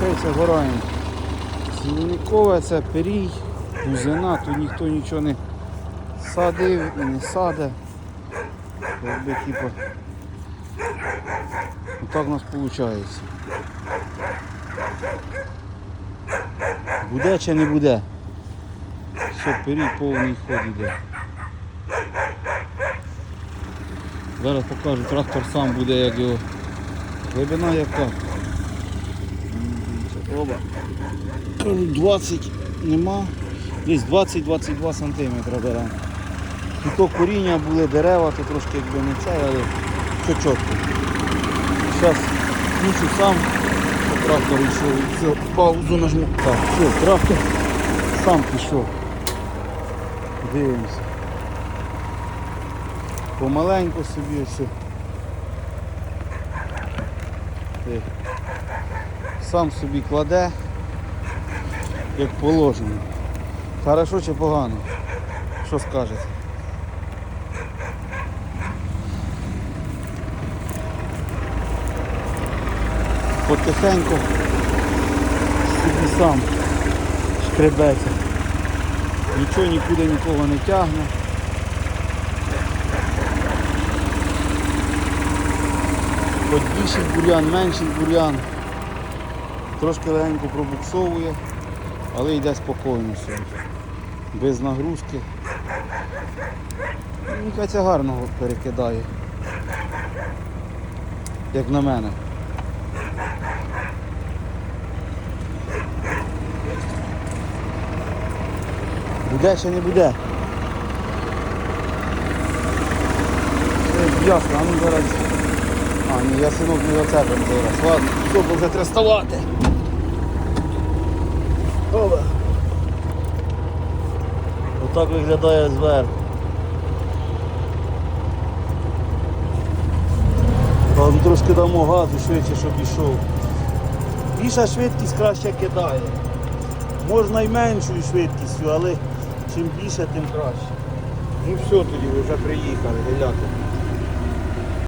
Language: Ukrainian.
виходить, гораємо. Зеленікове це перій, бузина, тут ніхто нічого не садив і не саде. Якби типу. Отак у нас виходить. Буде чи не буде? Все, перій повний ход іде. Зараз покажу, трактор сам буде як його. Глибина яка. Оба. 20 нема. Десь 20-22 сантиметра беремо. І то коріння були дерева, то трошки якби не це, але все чітко. Зараз включу сам, трактор йшов і все, паузу нажму. Так, все, трактор сам пішов. Дивимося. Помаленьку собі все. Сам собі кладе, як положено. Хорошо чи погано? Що скажете? Потихеньку собі сам шкребеться. Нічого нікуди нікого не тягне. Хоч більший бур'ян, менший бур'ян. Трошки легенько пробуксовує, але йде спокійно собі. Без нагрузки. Мені кажеться, гарно перекидає. Як на мене. Буде чи не буде? Ясно, а ну зараз. А, ні, я синок не зацепим зараз. Ладно, все, бо вже треба ставати. Отак виглядає зверху. Там трошки дамо газу швидше, щоб пішов. Більша швидкість краще кидає. Можна і меншою швидкістю, але чим більше, тим краще. Ну все тоді, ви вже приїхали, гуляти.